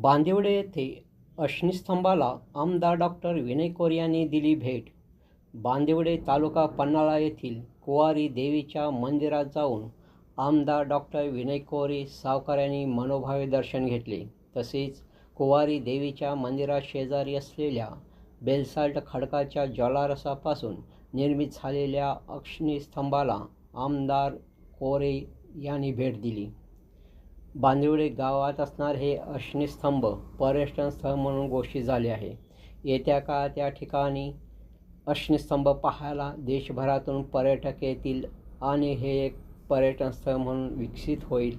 बांदिवडे येथे अश्निस्तंभाला आमदार doctor Vinay core यांनी दिली भेट. बांदिवडे तालुका पन्हाळा येथील कुवारी देवीच्या मंदिरात जाऊन आमदार डॉक्टर विनय कोरे सावकारांनी मनोभावे दर्शन घेतले. तसेच कुवारी देवीच्या मंदिरात शेजारी असलेल्या बेलसाल्ट खडकाच्या ज्वालारसापासून निर्मित झालेल्या अग्निस्तंभाला आमदार कोरे यांनी भेट दिली. बांदिवडे गावात असणार हे अश्निस्तंभ पर्यटन स्थळ म्हणून घोषित झाले आहे. येत्या काळात या ठिकाणी अश्निस्तंभ पाहायला देशभरातून पर्यटक येतील आणि हे एक पर्यटन स्थळ म्हणून विकसित होईल.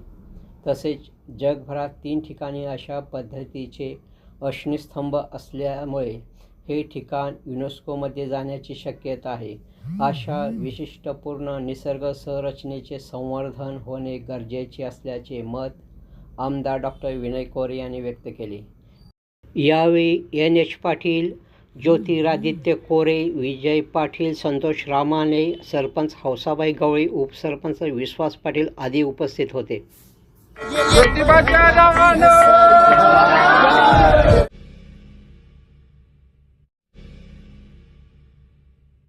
तसेच जगभरात तीन ठिकाणी अशा पद्धतीचे अश्निस्तंभ असल्यामुळे हे ठिकाण युनेस्कोमध्ये जाण्याची शक्यता आहे. अशा विशिष्टपूर्ण निसर्ग संरचनेचे संवर्धन होणे गरजेचे असल्याचे मत आमदार डॉक्टर विनय कोरे यांनी व्यक्त केले. यावेळी एन. एच. पाटील ज्योतिरादित्य कोरे विजय पाटील संतोष रामाने सरपंच हौसाबाई गवळी उपसरपंच विश्वास पाटील आदी उपस्थित होते.